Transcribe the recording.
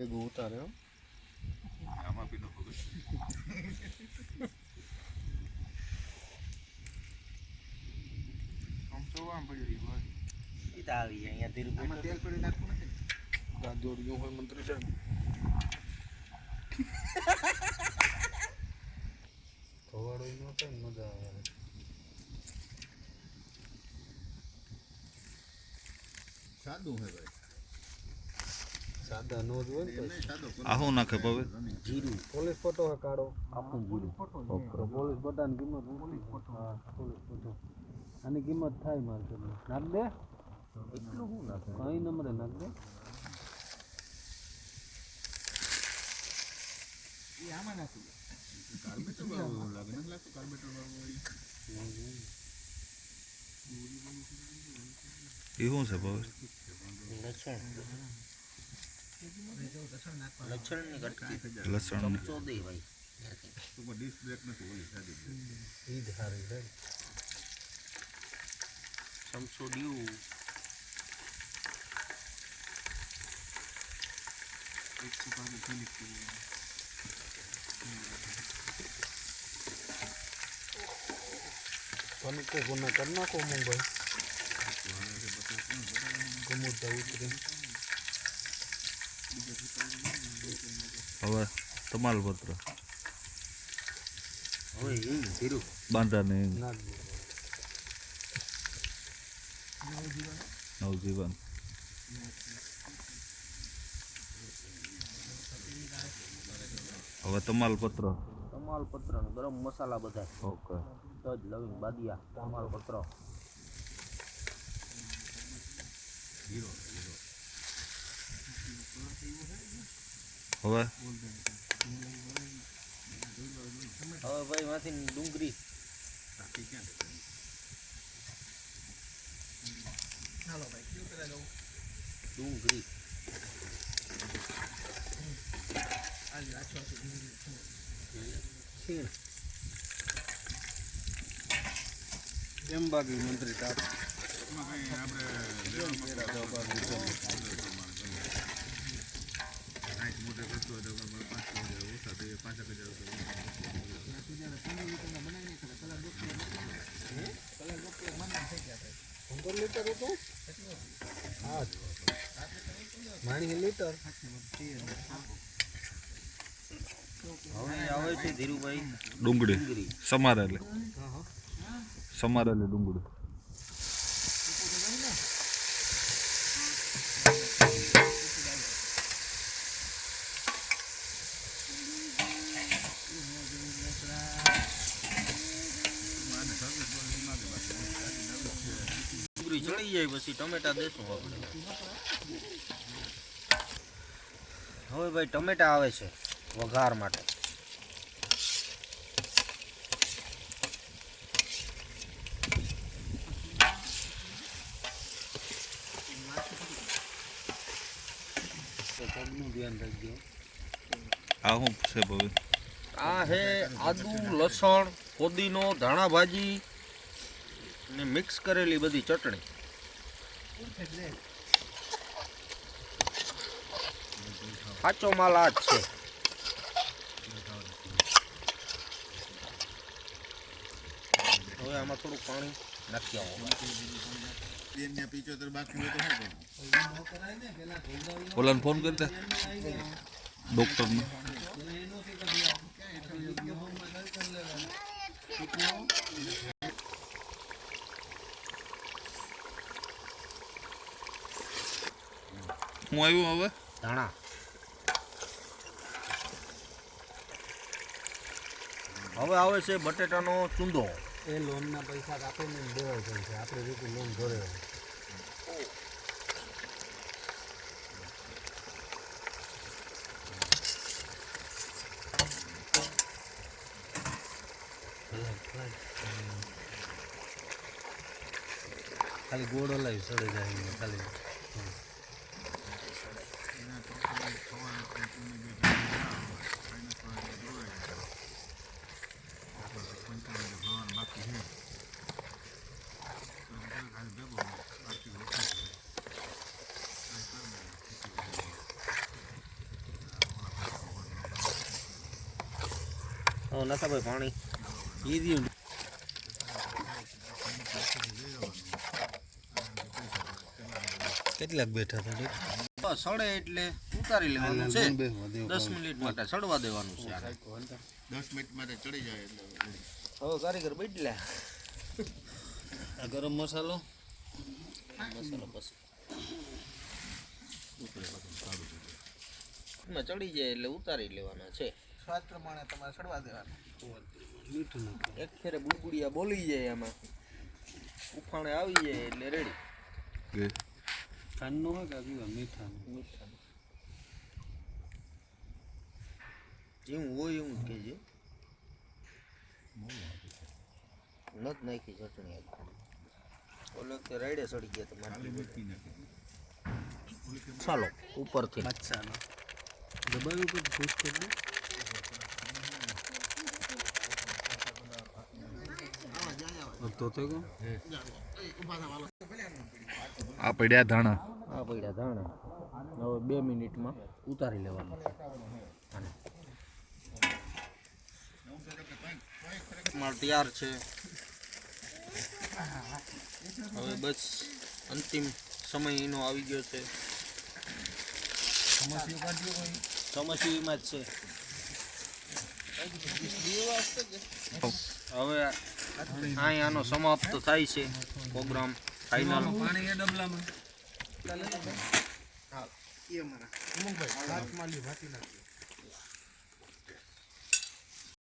ભેગું ઉતારે હો. આમાં પીનો ફોકસ આમ તો આમ પડી રહી હોય. ઈ તો આવી જાય અહીંયા ધીરું આમાં તેલ પડી નાખવું નથી. ગાદોડિયું હોય મંત્રી સાહેબ ધોવાડો ય ન થાય ને મજા આવે. સાદું હે ભાઈ. સાદા નો જ હોય આ શું નાખે પવે જીરું. પોલીસ ફોટો હે કાઢો આખું જીરું. તો પોલીસ ફોટાની કિંમત પોલીસ ફોટો. હા પોલીસ ફોટો. આની કિંમત થાય માર્કેટમાં નાખ દે. એટલું શું નાખે? કઈ નંબરે નાખ દે? આમાં નાખી દે. કાર્બેટર વાળું લાગે નથી લાગતું કાર્બેટર વાળું હોય એ શું છે પવે લસણ. લસણની કટકી લસણ ચમચો દે ભાઈ તો પણ ડિસ્ક બ્રેક નથી ઓલી સાદી બ્રેક. ઈ જ હારી છે. ચમચો ડ્યુ તને કો ગુના કર નાખો મુંબઈ. કમુરતા ઉતરી. હવે તમાલપત્ર હવે એ જીરું બાંધાને નાખ દે નવજીવન હવે તમાલપત્ર તમાલપત્ર ને ગરમ મસાલા બધા ઓકે તજ લવિંગ બાદિયા તમાલપત્ર હવે? હવે ભાઈ માંથી ડુંગળી. ટાંકી ક્યાં છે ડુંગળી. છીણ. એમ બાકી મંત્રી આપણે લેવામાં સાઠ મોટે કરતો હોય તો આપણે પાંચ હજાર ઓછા હતું હા માણી લીટર હવે આવે છે ધીરુભાઈ ડુંગળી. સમારેલી. સમારેલી ડુંગળી. ચડી જાય પછી ટમેટા દેશું આપણે. હવે ભાઈ ટમેટા આવે છે વઘાર માટે. ધ્યાન રાખજો આ શું છે પવે આ હે આદુ લસણ ફોદીનો ધાણા ભાજી ને મિક્સ કરેલી બધી ચટણી. સાચો માલ આ જ છે. હવે આમાં થોડું પાણી નાખી આવો. ઓલાને ફોન કરી દે ડૉક્ટરને. હું આવ્યું હવે? ધાણા હવે આવે છે બટેટાનો ચૂંદો. એ લોનના પૈસા આપીને દેવાય જાય છે આપણે રીતે લોન ભરે. ખાલી ગોળ હલાવી સડે જાય ખાલી. ਉਹਨਾਂ ਸਭ ਪਾਣੀ ਇਹਦੀ ਹੁੰਦੀ કેટલાક બેઠા હતા સાડે એટલે ઉતારી લેવાનું છે. દસ મિનિટ માટે ચડવા દેવાનું છે આને. દસ મિનિટ માટે ચડી જાય એટલે. હવે કારીગર બેઠલા આ ગરમ મસાલો. મસાલો બસ ચડી જાય એટલે ઉતારી લેવાના છે. સ્વાદ પ્રમાણે તમારે ચડવા દેવાનું. મીઠું એક ફેરે બુડબુડિયા બોલી જાય એમાં ઉફાણે આવી જાય એટલે રેડી કે ખાંડનું હોય કે મીઠાનું. મીઠાનું. જેવું હોય એવું જ કહેજે. નત નાખી ચટણી આખી. ઓલો કે રાઈડે સડી ગયા તમારે ચાલો ઉપરથી. મચ્છાનો. દબાવ્યું કે ખુશ કરી દે તો તો કહું. આ પડ્યા ધાણા. આ પડ્યા ધાણા. હવે બે મિનિટમાં ઉતારી લેવાનું છે. માલ તૈયાર છે. હવે બસ અંતિમ સમય એનો આવી ગયો છે. સમસ્યામાં જ છે. હવે અહીં આનો સમાપ્ત થાય છે પ્રોગ્રામ ફાઇનલ પાણી એ ડબલામાં. એ અમારા. ઉમંગભાઈ હાથ માલી ભાતી નાખી